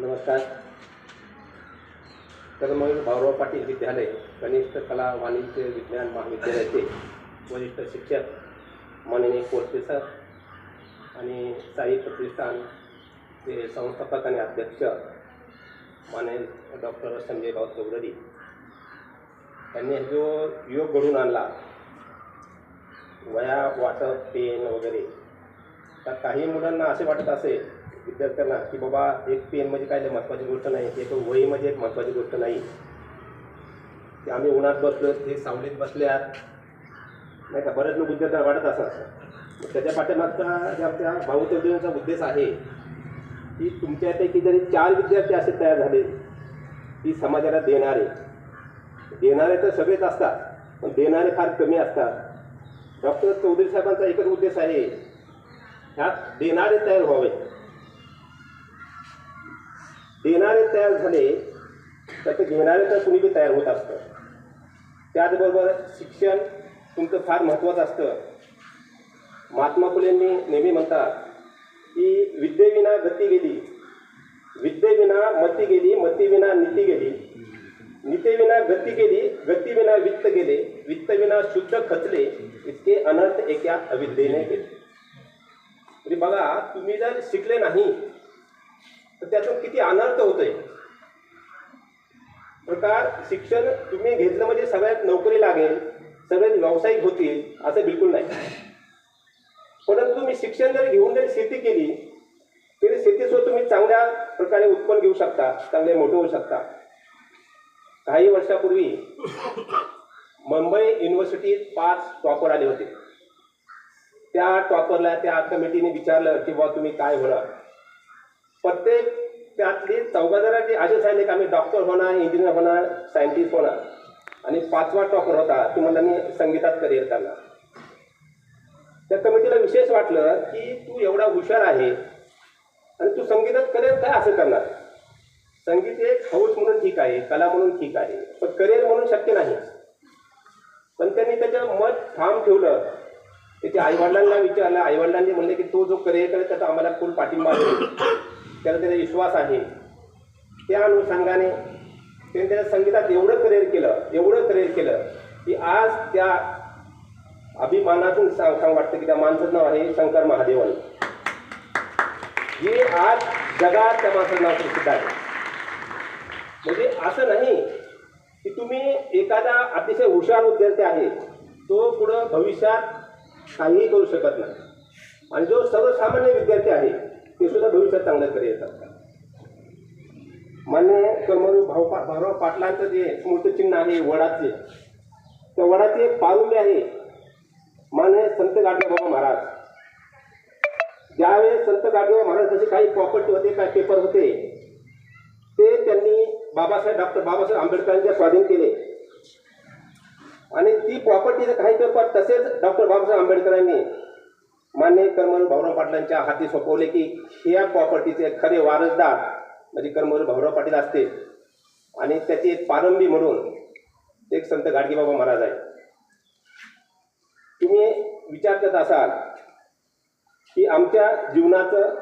नमस्कार. कर्मवीर भाऊराव पाटील विद्यालय कनिष्ठ कला वाणिज्य विज्ञान महाविद्यालयाचे वरिष्ठ शिक्षक माननीय प्रोफेसर सर आणि साई प्रतिष्ठानचे संस्थापक आणि अध्यक्ष माननीय डॉक्टर संजय भाऊ चौधरी त्यांनी जो योग घडून आणला वया वाटप पेन वगैरे तर काही मुलांना असे वाटत असेल विद्यार्थ्यांना की बाबा एक पेन म्हणजे काय? महत्त्वाची गोष्ट नाही. एक वही म्हणजे एक महत्त्वाची गोष्ट नाही. ते आम्ही उन्हात बसलो ते सावलीत बसल्या नाही का? बरेच लोक विद्यार्थ्यांना वाटत असतात. मग त्याच्या पाठीमागचा ज्या त्या भाऊ उद्देश आहे की तुमच्यापैकी जरी चार विद्यार्थी असे तयार झाले की समाजाला देणारे. देणारे तर सगळेच असतात पण देणारे फार कमी असतात. डॉक्टर चौधरी साहेबांचा एकच उद्देश आहे ह्यात देणारे तयार व्हावे. देणारे तयार झाले तर ते घेणारे तर कुणी बी तयार होत असतं. त्याचबरोबर शिक्षण तुमचं फार महत्त्वाचं असतं. महात्मा फुलेंनी नेहमी म्हणतात की विद्येविना गती गेली विद्येविना मती गेली मतीविना नीती गेली. नीतीविना गती गेली गतीविना वित्त गेले वित्तविना शुद्ध खचले इतके अनर्थ एका अविद्येने केले म्हणजे बघा तुम्ही जर शिकले नाही तर त्यातून किती अनर्थ होतोय? प्रकार शिक्षण तुम्ही घेतलं म्हणजे सगळ्यात नोकरी लागेल सगळे व्यावसायिक होतील असं बिलकुल नाही. परंतु तुम्ही शिक्षण जर घेऊन जर शेती केली तरी शेतीसोबत तुम्ही चांगल्या प्रकारे उत्पन्न घेऊ शकता चांगले मोठे होऊ शकता. काही वर्षापूर्वी मुंबई युनिव्हर्सिटीत पाच टॉपर आले होते. त्या टॉपरला त्या कमिटीने विचारलं की बुवा तुम्ही काय होणार? प्रत्येक त्यातली चौघा जणांनी असे सांगले की आम्ही डॉक्टर होणार इंजिनियर होणार सायंटिस्ट होणार. आणि पाचवा टॉपर होता तो म्हणला मी संगीतात करिअर करणार. त्या कमिटीला विशेष वाटलं की तू एवढा हुशार आहे आणि तू संगीतात करिअर काय असं करणार? संगीत एक हौस म्हणून ठीक आहे कला म्हणून ठीक आहे पण करिअर म्हणून शक्य नाही. पण त्यांनी त्याचं मत ठाम ठेवलं. त्याच्या आईवडिलांना विचारलं आईवडिलांनी म्हणले की तो जो करिअर करेल त्याचा आम्हाला फुल पाठिंबा आहे. त्याला त्याचा विश्वास आहे. त्या अनुषंगाने त्याने त्याच्या संगीतात एवढं करिअर केलं एवढं करिअर केलं की आज त्या अभिमानातून सांग सांग वाटतं की त्या माणसाचं नाव आहे शंकर महादेवन. हे आज जगात त्या माणसाचं नाव प्रसिद्ध आहे. म्हणजे असं नाही की तुम्ही एखादा अतिशय हुशार विद्यार्थी आहे तो पुढं भविष्यात काहीही करू शकत नाही. आणि जो सर्वसामान्य विद्यार्थी आहे ते सुद्धा भविष्यात चांगलं करिअर येतात मान्य कर्मवीर भाऊ पा भाऊराव पाटलांचं जे स्मृतचिन्ह आहे वडाचे त्या वडाचे एक पारुंबे आहे. मान्य संत गाडगेबाबा महाराज. ज्यावेळेस संत गाडगेबाबा महाराजांचे काही प्रॉपर्टी होते काही पेपर होते ते त्यांनी बाबासाहेब डॉक्टर बाबासाहेब आंबेडकरांच्या स्वाधीन केले. आणि ती प्रॉपर्टीचे काही पेपर तसेच डॉक्टर बाबासाहेब आंबेडकरांनी मान्य कर्मवीर भाऊराव पाटलांच्या हाती सोपवले की ह्या प्रॉपर्टीचे खरे वारसदार म्हणजे कर्मवीर भाऊराव पाटील असते आणि त्याची एक पारंबी म्हणून एक संत गाडगेबाबा महाराज आहे तुम्ही विचार करत असाल की आमच्या जीवनाचं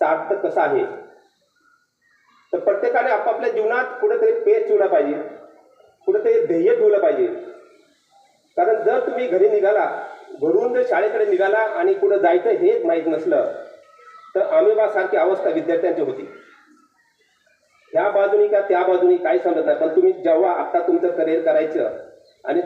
सार्थ कसं आहे? तर प्रत्येकाने आपापल्या जीवनात कुठेतरी पेज ठेवला पाहिजे. कुठेतरी ध्येय ठेवलं पाहिजे. कारण जर तुम्ही घरी निघाला घरून जर शाळेकडे निघाला आणि कुठं जायचं हेच माहीत नसलं तर आमेबासारखी अवस्था विद्यार्थ्यांची होती. ह्या बाजूनी का त्या बाजूनी काही समजत नाही पण तुम्ही जेव्हा आता तुमचं करिअर करायचं आणि